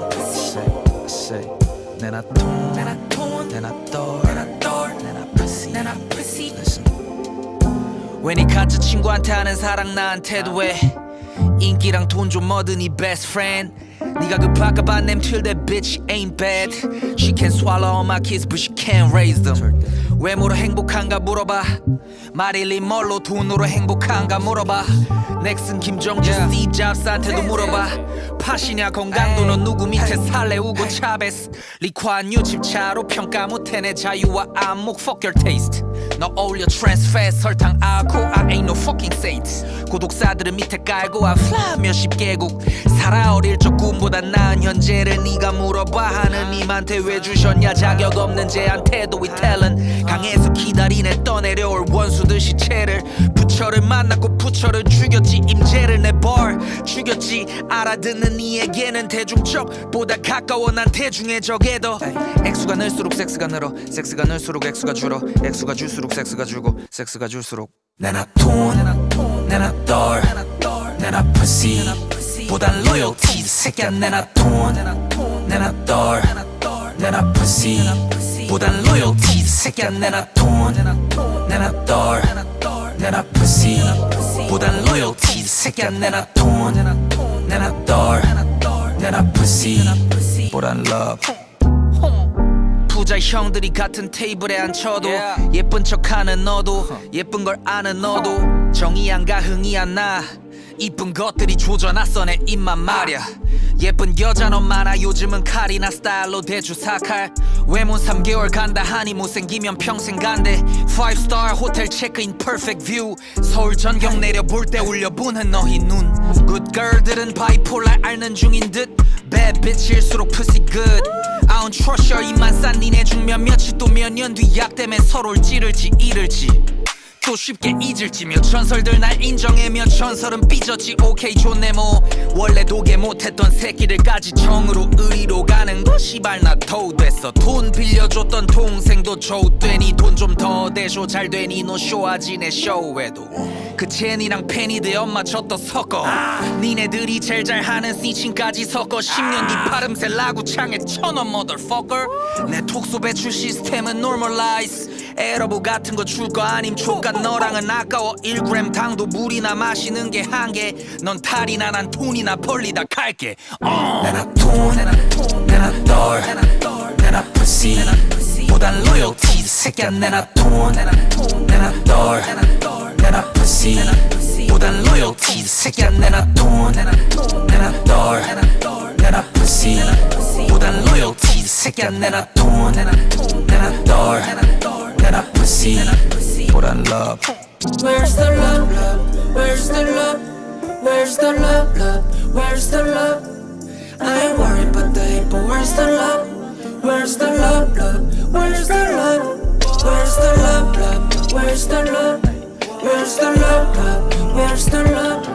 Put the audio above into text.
내나 pussy say say 내나 돈 내나 돈 내나 돌 내나 돌 내나 pussy 내나 pussy listen 왠이 가짜 친구한테 하는 사랑 나한테도 왜 인기랑 돈 좀 얻은 이 best friend 네가 그 바깥반 냄틀 that bitch ain't bad She can swallow all my kids but she can't raise them 외모로 행복한가 물어봐. 마릴린 멀로 돈으로 행복한가 물어봐. 넥슨 김정주 스티브 잡스한테도 물어봐. 팥이냐 건강도 넌 누구 밑에 살래? 우고 차베스. 리ኳ뉴 집차로 평가 못해 내 자유와 안목 Fuck your taste 너 어울려 트랜스페 설탕 알코 I ain't no fucking saint. 구독자들은 밑에 깔고 I fly 몇십 개국. 살아 어릴 적 꿈보다 나은 현재를 네가 물어봐 하는 님한테 왜 주셨냐? 자격 없는 쟤한테도 이 탤런 강에서 기다리네 떠내려올 원수들 시체를. 부처를 만났고 부처를 죽였지 임재를 내벌 죽였지. 알아듣는 이에게는 대중적보다 가까워 난 대중의 적에도 액수가 늘수록 섹스가 늘어. 섹스가 늘수록 액수가 줄어. 액수가 줄수록 섹스가 줄고 섹스가 줄수록. 내나 돈 내나 떨 내나 pussy. 보단 loyalty. 새끼야 내나 돈 내나 떨 내나 pussy. 보단 loyalty. 새끼야 내나 돈 내나 떨 내나 pussy 보단 loyalty 새끼야. 내나 돈 내나 떨 내나 pussy. 보단 love. 부자 형들이 같은 테이블에 앉혀도 예쁜 척하는 너도 예쁜 걸 아는 너도 정이 안가 흥이 안나 이쁜 것들이 조져놨어 내 입만 말야. 예쁜 여자 너 많아 요즘은 칼이나 스타일로 대주 사칼. 외모 3개월 간다. 하니 못생기면 평생 간대. 5스타 호텔 체크인 퍼펙트 뷰 서울 전경 내려볼 때 울려보는 너희 눈. 굿걸들은 바이폴라 앓는 중인 듯. Bad bitch일수록 pussy good. I don't trust your 입만 싼 니네 중면 며칠 또 몇 년 뒤 약 때문에 서로를 찌를지 잃을지 또 쉽게 잊을지 몇 전설들 날 인정해 몇 전설은 삐졌지. 오케이 좋네 뭐 원래 도개 못했던 새끼들까지 정으로 의리로 가는 거. 시발 나 더우 됐어. 돈 빌려줬던 동생도 조우되니. 돈 좀 더 대쇼 잘 되니. 너 쇼하지 내 쇼에도. 그 제니랑 페니드 엄마 젖도 섞어. 니네들이 제일 잘하는 스니칭까지 섞어. 10년 뒤 파름새 라구창에 천원 motherfucker. 내 톡소 배출 시스템은 normalize 에러브 같은 거 줄 거 아님. 족가 너랑은 아까워. 1g 당도 물이나 마시는 게 한계. 넌 탈이나 난 돈이나 벌리다 갈게. 어. 내나 돈 내나 떨 내나 pussy. 보단 loyalty 새끼야. 내나 돈 내나 떨 내나 pussy. 보단 loyalty 새끼야. 내나 돈 내나 떨 내나 pussy. 보단 loyalty 새끼야. 내나 돈 내나 떨 and I proceed. Put on love. Where's the love, love? Where's the love? Where's the love, love? Where's the love? I ain't worried, about the hate, but where's the love? Where's the love, love? Where's the love? Where's the love, love? Where's the love? Where's the love, love? Where's the love?